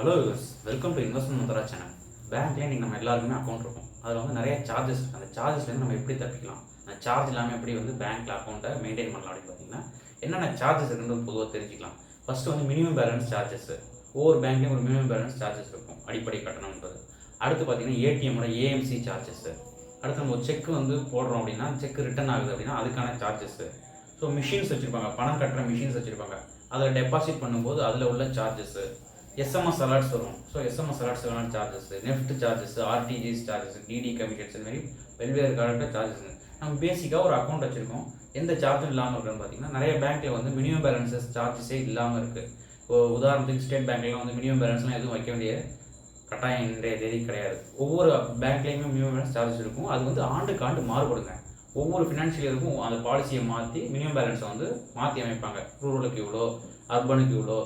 Hello use welcome to investment mantra channel பேங்க்லேயே நீங்கள் நம்ம எல்லாருக்குமே அக்கௌண்ட் இருக்கும். அதில் வந்து நிறைய சார்ஜஸ் அந்த சார்ஜஸ்லேருந்து நம்ம எப்படி தப்பிக்கலாம்? அந்த சார்ஜ் இல்லாமல் எப்படி வந்து பேங்க்கில் அக்கௌண்ட்டை மெயின்டைன் பண்ணலாம் அப்படின்னு பார்த்தீங்கன்னா என்னென்ன சார்ஜஸ் இருக்குன்னு பொதுவாக தெரிஞ்சுக்கலாம். ஃபஸ்ட்டு வந்து மினிமம் பேலன்ஸ் சார்ஜஸ் ஒவ்வொரு பேங்க்லேயும் ஒரு மினிமம் பேலன்ஸ் சார்ஜஸ் இருக்கும். அடிப்படை கட்டணம்ன்றது அடுத்து பார்த்தீங்கன்னா ஏடிஎம்மோட ஏஎம்சி சார்ஜஸ் அடுத்து நம்ம ஒரு செக் வந்து போடுறோம் அப்படின்னா செக் ரிட்டர்ன் ஆகுது அப்படின்னா அதுக்கான சார்ஜஸ் ஸோ மிஷின்ஸ் வச்சுருப்பாங்க. பணம் கட்டுற மிஷின்ஸ் வச்சுருப்பாங்க. அதில் டெபாசிட் பண்ணும்போது அதில் உள்ள சார்ஜஸ்ஸு எஸ்எம்எஸ் அலர்ட்ஸ் வரும். So SMS அலர்ட்ஸ்க்கான charges NEFT charges RTGS charges DD commissions இந்த மாதிரி வெவ்வேறு கரெக்டாக சார்ஜஸ் நம்ம பேசிக்காக ஒரு அக்கௌண்ட் வச்சுருக்கோம். எந்த சார்ஜும் இல்லாமல் இருக்குன்னு பார்த்தீங்கன்னா நிறைய பேங்க்கில் வந்து மினிமம் பேலன்சஸ் சார்ஜஸே இல்லாமல் இருக்குது இப்போ உதாரணத்துக்கு ஸ்டேட் பேங்க்லாம் வந்து மினிமம் பேலன்ஸ்லாம் எதுவும் வைக்க வேண்டிய கட்டாயம் இன்றைய தேதி கிடையாது. ஒவ்வொரு பேங்க்லேயுமே மினிமம் பேலன்ஸ் சார்ஜஸ் இருக்கும். அது வந்து ஆண்டுக்கு ஆண்டு மாறுபடுங்க. ஒவ்வொரு ஃபினான்ஷியல் இயருக்கும் அந்த பாலிசியை மாற்றி மினிமம் பேலன்ஸை வந்து மாற்றி அமைப்பாங்க. ரூரலுக்கு இவ்வளோ அர்பனுக்கு இவ்வளோ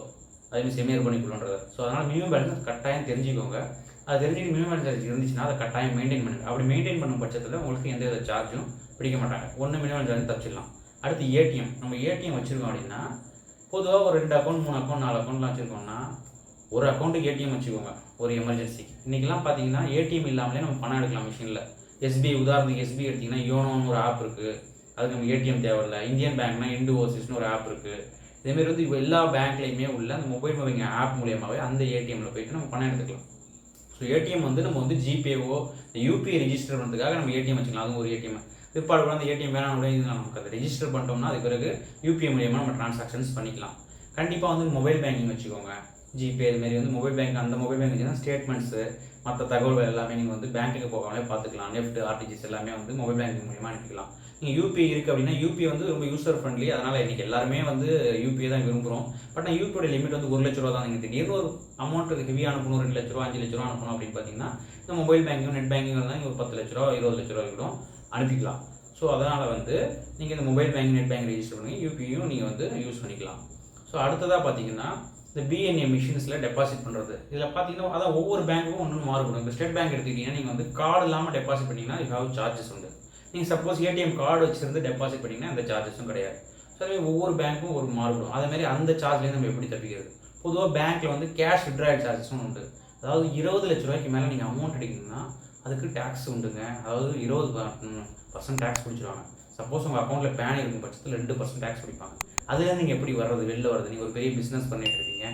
அதேமாதிரி செமியர் அர்பனுக்கு ஸோ அதனால் மினிமம் பேலன்ஸ் கட்டாயம் தெரிஞ்சுக்கோங்க. அது தெரிஞ்சுட்டு மினிமம் பேலன்ஸ் இருந்துச்சுன்னா அதை கட்டாயம் மெயின்டைன் பண்ணுங்க. அப்படி மெயின்டைன் பண்ணும் பட்சத்தில் உங்களுக்கு எந்த வித சார்ஜும் பிடிக்க மாட்டாங்க. ஒன்று மினிமம் சார்ஜ் தப்பிச்சிடலாம். அடுத்து ஏடிஎம் நம்ம ஏடிஎம் வச்சுருக்கோம் அப்படின்னா பொதுவாக ஒரு ரெண்டு அக்கௌண்ட் மூணு அக்கௌண்ட் நாலு அக்கௌண்ட்லாம் வச்சுருக்கோம்னா ஒரு அக்கௌண்ட்டுக்கு ஏடிஎம் வச்சுக்கோங்க. ஒரு எமர்ஜென்சிக்கு இன்றைக்கெல்லாம் பார்த்தீங்கன்னா ஏடிஎம் இல்லாமலே நம்ம பணம் எடுக்கலாம் மிஷினில் எஸ்பிஐ உதாரணத்துக்கு எஸ்பிஐ எடுத்திங்கன்னா யோனோன்னு ஒரு ஆப் இருக்குது அதுக்கு நம்ம ஏடிஎம் தேவையில்லை. இந்தியன் பேங்க்னா இண்டு ஓசிஸ்னு ஒரு ஆப் இருக்குது இதேமாரி வந்து இப்போ எல்லா பேங்க்லேயுமே உள்ள அந்த மொபைல் மொபைங்க ஆப் மூலியமாகவே அந்த ஏடிஎம்மில் போயிட்டு நம்ம பணம் எடுத்துக்கலாம். ஸோ ஏடிஎம் வந்து நம்ம வந்து ஜிபேவோ யூபிஐ ரெஜிஸ்டர் பண்ணுறதுக்காக நம்ம ஏடிஎம் வச்சுக்கலாம். அதுவும் ஒரு ஏடிஎம் பிற்பாடு கூட அந்த ஏடிஎம் வேணாம் அப்படின்னு நமக்கு அதை ரெஜிஸ்டர் பண்ணிட்டோம்னா அதுக்கு பிறகு யூபிஐ மூலியமாக நம்ம டிரான்சாக்ஷன்ஸ் பண்ணிக்கலாம். கண்டிப்பாக வந்து மொபைல் பேங்கிங் வச்சுக்கோங்க. ஜிபே மாதிரி வந்து மொபைல் பேங்க் அந்த மொபைல் பேங்க் ஸ்டேட்மெண்ட்ஸு மற்ற தகவல்கள் எல்லாமே நீங்கள் வந்து பேங்க்குக்கு போகாமலே பார்த்துக்கலாம். நெஃப்ட் ஆர்டிஜிஎஸ் எல்லாமே வந்து மொபைல் பேங்கிங் மூலியமாக அனுப்பிக்கலாம். நீங்கள் யூபிஐ இருக்குது அப்படின்னா யூபிஐ வந்து ரொம்ப யூசர் ஃப்ரெண்ட்லி அதனால் இன்றைக்கி எல்லாருமே வந்து யூபிஐ தான் விரும்புகிறோம் பட் நான் யூபியோட லிமிட் வந்து ஒரு லட்ச ரூபா தான் நீங்கள் திடீர்னு ஒரு அமௌண்ட் ஹெவி அனுப்பணும் ரெண்டு லட்ச ரூபா அஞ்சு லட்ச ரூபா அனுப்பணும் அப்படின்னு பார்த்தீங்கன்னா இந்த மொபைல் பேங்கிங் நெட் பேங்கிங் இருந்தால் நீங்கள் ஒரு பத்து லட்ச ரூபா இருபது லட்ச ரூபா கூட அனுப்பிக்கலாம். ஸோ அதனால் வந்து நீங்கள் இந்த mobile banking net bank register பண்ணி யூபிஐயும் நீங்கள் வந்து யூஸ் பண்ணிக்கலாம். ஸோ அடுத்ததாக பார்த்தீங்கன்னா இந்த பிஎன்ஏ மிஷின்ஸில் டெபாசிட் பண்ணுறது இதில் பார்த்தீங்கன்னா அதான் ஒவ்வொரு பேங்க்கும் ஒன்று மாறுபடும். இப்போ ஸ்டேட் பேங்க் எடுத்துக்கிட்டீங்கன்னா நீங்கள் வந்து கார்டு இல்லாமல் டெபாசிட் பண்ணிங்கன்னா யூ ஹாவ் சார்ஜஸ் உண்டு. நீங்கள் சப்போஸ் ஏடிஎம் கார்டு வச்சுருந்து டெபாசிட் பண்ணிங்கன்னா அந்த சார்ஜஸும் கிடையாது. ஸோ அதே ஒவ்வொரு பேங்க்கும் ஒரு மாறுபடும். அதேமாதிரி அந்த சார்ஜ்லேருந்து நம்ம எப்படி தப்பிக்கிறது? பொதுவாக பேங்க்கில் வந்து கேஷ் விட்ராயல் சார்ஜஸும் உண்டு. அதாவது இருபது லட்ச ரூபாய்க்கு மேலே நீங்கள் அமௌண்ட் எடுக்கிங்கன்னா அதுக்கு டேக்ஸ் உண்டுங்க. அதாவது இருபது பர்சன்ட் டேக்ஸ் பிடிச்சிருவாங்க சப்போஸ் உங்கள் அக்கௌண்ட்டில் பேன் இருக்கும் பட்சத்தில் ரெண்டு பர்சன்ட் டேக்ஸ் பிடிப்பாங்க. அதில் நீங்கள் எப்படி வர்றது? வெளில வர்றது? நீங்கள் ஒரு பெரிய பிஸ்னஸ் பண்ணிட்டு இருக்கீங்க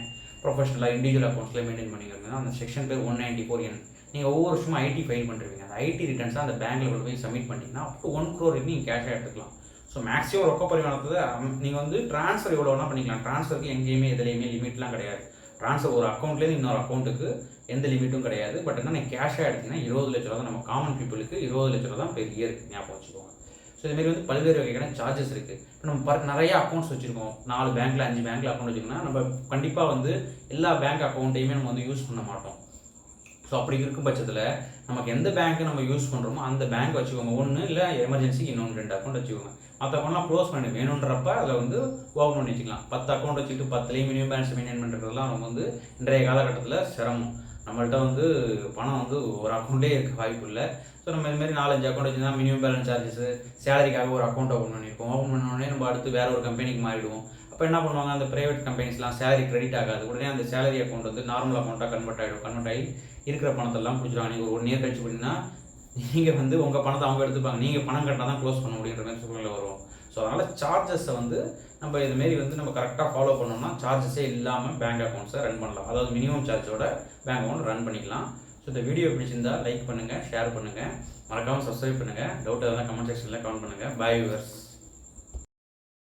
ப்ரொஃபஷனலாக இண்டிவிஜுவல் அக்கௌண்ட்ஸில் மெயின்டைன் பண்ணிக்கிறதுனா அந்த செக்ஷன் பேர் ஒன் நைன்டி ஃபோர் என் நீங்கள் ஒவ்வொரு வருஷமும் ஐடி ஃபைல் பண்ணுறீங்க அந்த ஐடி ரிட்டர்ன்ஸாக அந்த பேங்க்கில் கொண்டு போய் சப்மிட் பண்ணிட்டீங்கன்னா அப் டு ஒன் க்ரோர் நீங்கள் கேஷாக எடுத்துக்கலாம். ஸோ மேக்ஸிமம் ரொக்க பரிமாணத்தை நீங்கள் வந்து ட்ரான்ஸ்ஃபர் எவ்வளோ வேணால் பண்ணிக்கலாம். ட்ரான்ஸ்ஃபருக்கு எங்கேயுமே எதுலேயுமே லிமிட்லாம் கிடையாது. ட்ரான்ஸ்ஃபர் ஒரு அக்கௌண்ட்லேருந்து இன்னொரு அக்கௌண்ட்டுக்கு எந்த லிமிட்டும் கிடையாது. பட் என்ன நீங்கள் கேஷாக எடுத்தீங்கன்னா இருபது லட்ச ரூபா தான் நம்ம காமன் பீப்புளுக்கு இருபது லட்ச ரூபா தான் பெரிய இருக்குது ஞாபகம் வச்சுக்கோங்க. ஸோ இதுமாரி வந்து பல்வேறு வகையான சார்ஜஸ் இருக்குது இப்போ நம்ம பர் நிறைய அக்கௌண்ட்ஸ் வச்சுருக்கோம். நாலு பேங்க்கில் அஞ்சு பேங்க்கில் அக்கௌண்ட் வச்சுருக்கோம்னா நம்ம கண்டிப்பாக வந்து எல்லா பேங்க் அக்கௌண்ட்டையுமே நம்ம வந்து யூஸ் பண்ண மாட்டோம். ஸோ அப்படி இருக்கும் பட்சத்தில் நமக்கு எந்த பேங்க்கை நம்ம யூஸ் பண்ணுறோமோ அந்த பேங்க் வச்சுக்கோங்க. ஒன்று இல்லை எமர்ஜென்சிக்கு இன்னொன்று ரெண்டு அக்கௌண்ட் வச்சுக்கோங்க. மற்ற அக்கௌண்ட்லாம் க்ளோஸ் பண்ணி வேணுன்றப்ப அதில் வந்து ஓப்பன் பண்ணி வச்சுக்கலாம். பத்து அக்கௌண்ட் வச்சுக்கிட்டு பத்துலேயும் மினிமம் பேலன்ஸ் மெயின்டைன் பண்ணுறதுலாம் நம்ம வந்து இன்றைய காலகட்டத்தில் சிரமம். நம்மள்ட்ட வந்து பணம் வந்து ஒரு அக்கௌண்ட்டே இருக்க வாய்ப்பு இல்லை. ஸோ நம்ம இதுமாரி நாலஞ்சு அக்கௌண்ட் வச்சுருந்தா மினிமம் பேலன்ஸ் சார்ஜஸ் சேலரிக்காக ஒரு அக்கௌண்ட் ஓப்பன் பண்ணியிருப்போம் ஓப்பன் பண்ணோடனே நம்ம அடுத்து வேற ஒரு கம்பெனிக்கு மாறிடுவோம். அப்போ என்ன பண்ணுவாங்க அந்த ப்ரைவேட் கம்பெனிஸ்லாம் சேலரி கிரெடிட் ஆகாது. உடனே அந்த சேலரி அக்கௌண்ட் வந்து நார்மல் அக்கௌண்ட்டாக கன்வெர்ட் ஆகிடும் கன்வெர்ட் ஆகி இருக்கிற பணத்தெல்லாம் பிடிச்சிருவாங்க. நீங்கள் ஒரு ஒன் இயர் கழிச்சு பண்ணிங்கன்னா நீங்கள் வந்து உங்கள் பணத்தை அவங்க எடுத்துப்பாங்க. நீங்கள் பணம் கட்டினா தான் க்ளோஸ் பண்ண முடியுன்ற மாதிரி சூழ்நிலை வரும். ஸோ அதனால் சார்ஜஸை வந்து நம்ம இதுமாரி வந்து நம்ம கரெக்டாக ஃபாலோ பண்ணோம்னா சார்ஜஸே இல்லாமல் பேங்க் அக்கௌண்ட்ஸை ரன் பண்ணலாம். அதாவது மினிமம் சார்ஜோட பேங்க் அக்கௌண்ட் ரன் பண்ணிக்கலாம். ஸோ இந்த வீடியோ பிடிச்சிருந்தா லைக் பண்ணுங்கள் ஷேர் பண்ணுங்கள் மறக்காமல் சப்ஸ்கிரைப் பண்ணுங்கள் டவுட் எதாவது கமெண்ட் செக்ஷனில் கமெண்ட் பண்ணுங்கள் பாய் யூவர்ஸ்